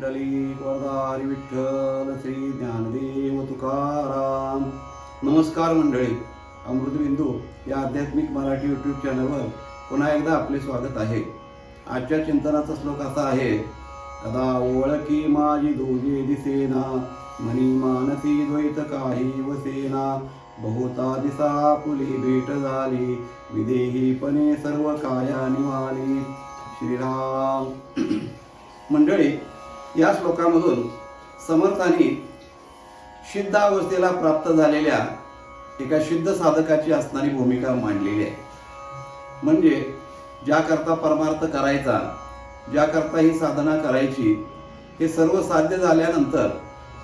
मंडळी वरदारी विठ्ठल श्री ज्ञानदेव तुकाराम. नमस्कार मंडळी. अमृतबिंदू या आध्यात्मिक मराठी यूट्यूब चॅनलवर पुन्हा एकदा आपले स्वागत आहे. आजच्या चिंतनाचा श्लोक असा आहे कदा ओळखी माझी दोजे दिसेना मनी मानसी द्वैत काही वसेना. बहुता दिसा पुली भेट झाली विदेहीपणे सर्व काया निवाली. श्रीराम. मंडळी या श्लोकामधून समर्थांनी सिद्ध अवस्थेला प्राप्त झालेल्या एका सिद्ध साधकाची असणारी भूमिका मांडलेली आहे. म्हणजे ज्याकरता परमार्थ करायचा ज्याकरता ही साधना करायची हे सर्व साध्य झाल्यानंतर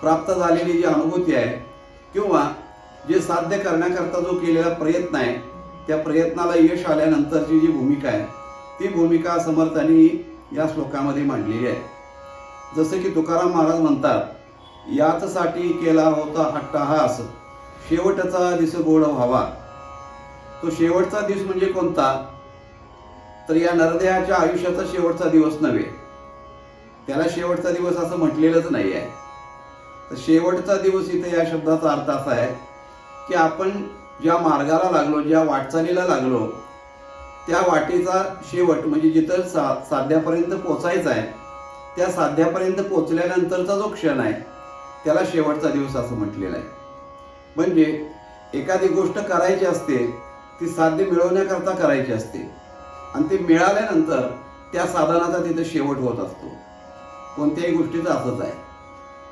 प्राप्त झालेली जी अनुभूती आहे किंवा जे साध्य करण्याकरता जो केलेला प्रयत्न आहे त्या प्रयत्नाला यश आल्यानंतरची जी भूमिका आहे ती भूमिका समर्थांनी या श्लोकामध्ये मांडलेली आहे. जसे की तुकाराम महाराज म्हणतात याचसाठी केला होता अट्टहास शेवटचा दिस गोड व्हावा. तो शेवटचा दिवस म्हणजे कोणता? तर या नरदेहाच्या आयुष्याचा शेवटचा दिवस नव्हे. त्याला शेवटचा दिवस असं म्हटलेलंच नाही आहे तर शेवटचा दिवस इथे या शब्दाचा अर्थ असा आहे की आपण ज्या मार्गाला लागलो ज्या वाटचालीला लागलो त्या वाटेचा शेवट म्हणजे जिथं सा साध्यापर्यंत पोचायचं आहे त्या साध्यापर्यंत पोचल्यानंतरचा जो क्षण आहे त्याला शेवटचा दिवस असं म्हटलेलं आहे. म्हणजे एखादी गोष्ट करायची असते ती साध्य मिळवण्याकरता करायची असते. आणि ते मिळाल्यानंतर त्या साधनाचा तिथे शेवट होत असतो. कोणत्याही गोष्टीचं असंच आहे.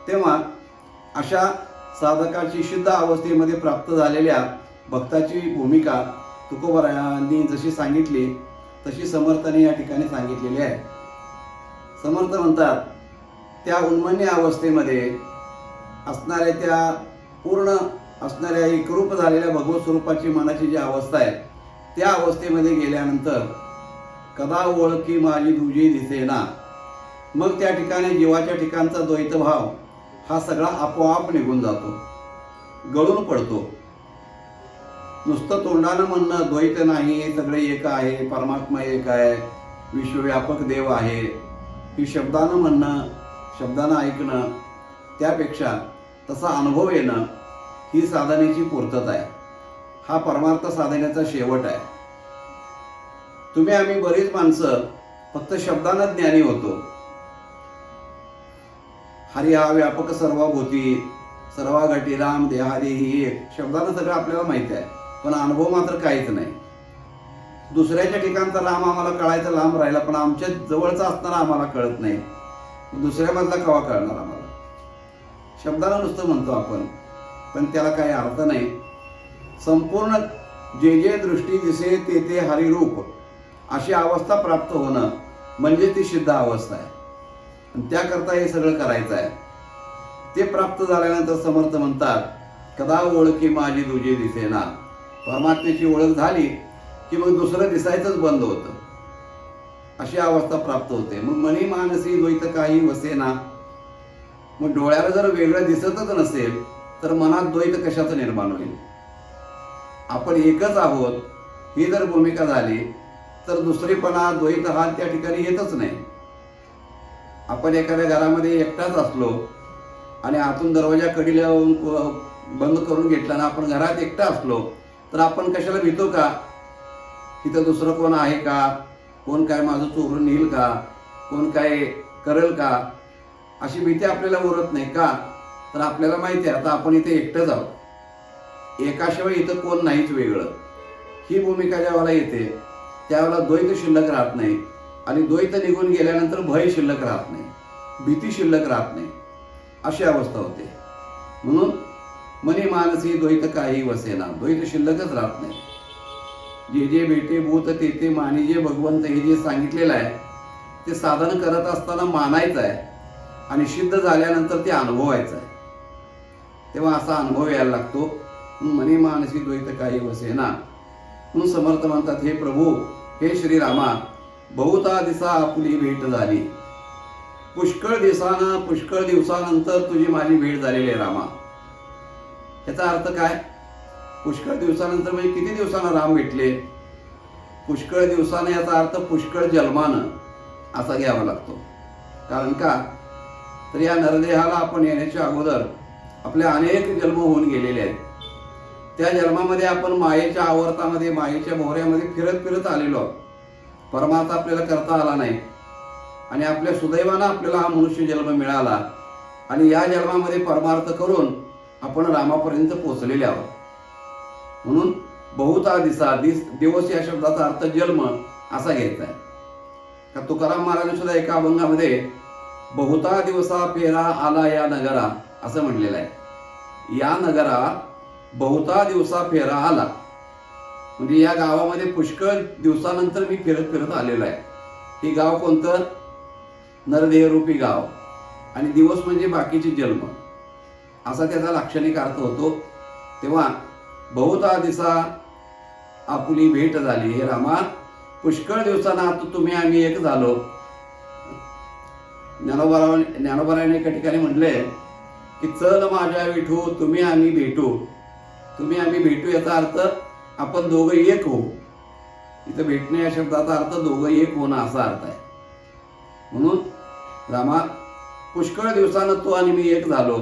तेव्हा अशा साधकाची शुद्ध अवस्थेमध्ये प्राप्त झालेल्या भक्ताची भूमिका तुकोबरायांनी जशी सांगितली तशी समर्थने या ठिकाणी सांगितलेली आहे. समर्थ म्हणतात त्या उन्मन्य अवस्थेमध्ये असणाऱ्या त्या पूर्ण असणाऱ्या एकरूप झालेल्या भगवत स्वरूपाची मनाची जी अवस्था आहे त्या अवस्थेमध्ये गेल्यानंतर कदा ओळखी माझी दुजी दिसेना. मग त्या ठिकाणी जीवाच्या ठिकाणचा द्वैतभाव हा सगळा आपोआप निघून जातो गळून पडतो. नुसतं तोंडानं म्हणणं द्वैत नाही सगळे एक आहे परमात्मा एक आहे विश्वव्यापक देव आहे ही शब्दानं म्हणणं शब्दानं ऐकणं त्यापेक्षा तसा अनुभव येणं ही साधनेची पूर्तता आहे. हा परमार्थ साधनेचा शेवट आहे. तुम्ही आम्ही बरीच माणसं फक्त शब्दानं ज्ञानी होतो. हरी हा व्यापक सर्वभूती सर्वा घटी राम देहारी ही एक शब्दानं सगळं आपल्याला माहिती आहे. पण अनुभव मात्र काहीच नाही. दुसऱ्याच्या ठिकाणचा लांब आम्हाला कळायचा लांब राहिला पण आमच्या जवळचा असताना आम्हाला कळत नाही. दुसऱ्या मधला कवा कळणार आम्हाला? शब्दाला नुसतं म्हणतो आपण पण त्याला काही अर्थ नाही. संपूर्ण जे जे दृष्टी दिसे ते ते हरिरूप अशी अवस्था प्राप्त होणं म्हणजे ती सिद्ध अवस्था आहे. आणि त्याकरता हे सगळं करायचं आहे. ते प्राप्त झाल्यानंतर समर्थ म्हणतात कदा ओळखी माझी दुजे दिसेना. परमात्म्याची ओळख झाली की मग दुसरं दिसायचंच बंद होतं. अशी अवस्था प्राप्त होते. मग मनी मानसी द्वैत काही वसेना. मग डोळ्याला जर वेगळं दिसतच नसेल तर मनात द्वैत कशाचं निर्माण होईल? आपण एकच आहोत ही जर भूमिका झाली तर दुसरीपणा द्वैत हा त्या ठिकाणी येतच नाही. आपण एखाद्या घरामध्ये एकटाच असलो आणि आतून दरवाजा कडीला बंद करून घेतला ना आपण घरात एकटा असलो तर आपण कशाला भीतो का? इथं दुसरं कोण आहे का? कोण काय माझं चोरून नेईल का? कोण काय करेल का? अशी भीती आपल्याला उरत नाही का? तर आपल्याला माहिती आहे आता आपण इथे एकटंच आहोत एकाशिवाय इथं कोण नाहीच वेगळं. ही भूमिका ज्यावेळेला येते त्यावेळेला द्वैत शिल्लक राहत नाही. आणि द्वैत निघून गेल्यानंतर भय शिल्लक राहत नाही. भीती शिल्लक राहत नाही. अशी अवस्था होते. म्हणून मनी मानसी द्वैत काही वसेना. द्वैत शिल्लकच राहत नाही. जे जे भेटे भूत ते ते मानी जे भगवंत हे जे सांगितलेलं आहे ते साधन करत असताना मानायचं आहे आणि सिद्ध झाल्यानंतर ते अनुभवायचं आहे. तेव्हा असा अनुभव यायला लागतो म्हणून मानसिक मानसी द्वैत काही वसेना. म्हणून समर्थ म्हणतात हे प्रभू हे श्रीरामा बहुता दिसा आपली भेट झाली. पुष्कळ दिवसानं पुष्कळ दिवसानंतर तुझी माझी भेट झालेली आहे रामा. याचा अर्थ काय? पुष्कळ दिवसानंतर म्हणजे किती दिवसानं राम भेटले? पुष्कळ दिवसानं याचा अर्थ पुष्कळ जन्मानं असा घ्यावा लागतो. कारण का? तर या नरदेहाला आपण येण्याच्या अगोदर आपले अनेक जन्म होऊन गेलेले आहेत. त्या जन्मामध्ये आपण मायेच्या आवर्तामध्ये मायेच्या मोहऱ्यामध्ये फिरत फिरत आलेलो आहोत. परमार्थ आपल्याला करता आला नाही. आणि आपल्या सुदैवानं आपल्याला हा मनुष्य जन्म मिळाला. आणि या जन्मामध्ये परमार्थ करून आपण रामापर्यंत पोचलेले आहोत. म्हणून बहुता दिसा दिस दिवस या शब्दाचा अर्थ जन्म असा घ्यायचा आहे. का तुकाराम महाराजांनी सुद्धा एका अभंगामध्ये बहुता दिवसा फेरा आला या नगरा असं म्हणलेलं आहे. या नगरा बहुता दिवसा फेरा आला. म्हणजे या गावामध्ये पुष्कळ दिवसानंतर मी फिरत फिरत आलेलो आहे. हे गाव कोणतं? नरदेहरूपी गाव. आणि दिवस म्हणजे बाकीचे जन्म. असा त्याचा लाक्षणिक अर्थ होतो. तेव्हा बहुता दिसा आपली भेट झाली. हे रामा पुष्कळ दिवसांना आता तुम्ही आम्ही एक झालो. ज्ञानोबा ज्ञानोबाराने एका ठिकाणी म्हटले की चल माझ्या विठू तुम्ही आम्ही भेटू. तुम्ही आम्ही भेटू याचा अर्थ आपण दोघं एक होऊ. इथं भेटणे या शब्दाचा अर्थ दोघं एक होणं असा अर्थ आहे. म्हणून रामा पुष्कळ दिवसानं तू आणि मी एक झालो.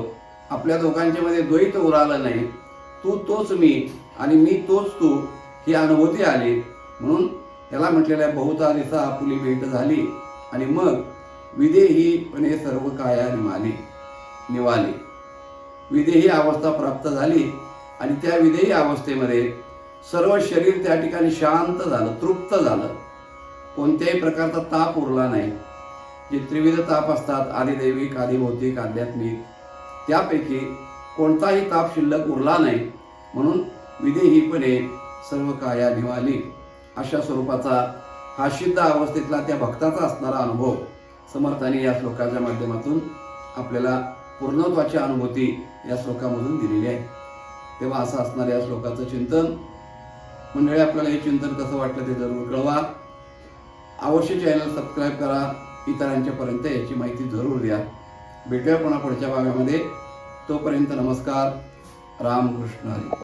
आपल्या दोघांच्या मध्ये द्वैत उरालं नाही. तू तोच मी आणि मी तोच तू ही अनुभूती आली. म्हणून त्याला म्हटलेल्या बहुता दिसा आपली भेट झाली आणि मग विदेहीपणे सर्व काया निमाली निवाली. विदेही अवस्था प्राप्त झाली आणि त्या विदेही अवस्थेमध्ये सर्व शरीर त्या ठिकाणी शांत झालं तृप्त झालं. कोणत्याही प्रकारचा ताप उरला नाही. जे त्रिविध ताप असतात आदिदैविक आदिभौतिक आध्यात्मिक त्यापैकी कोणताही ताप शिल्लक उरला नाही. म्हणून विधेहीपणे सर्व काया निवाली. अशा स्वरूपाचा हा सिद्ध अवस्थेतला त्या भक्ताचा असणारा अनुभव समर्थाने या श्लोकाच्या माध्यमातून आपल्याला पूर्णत्वाची अनुभूती या श्लोकामधून दिलेली आहे. तेव्हा असं असणार या श्लोकाचं चिंतन. मंडळी आपल्याला हे चिंतन कसं वाटलं ते जरूर कळवा. अवश्य चॅनल सबस्क्राईब करा. इतरांच्यापर्यंत याची माहिती जरूर द्या. भेटूया पुन्हा पुढच्या भागामध्ये. तोपर्यंत नमस्कार. रामकृष्ण हरी.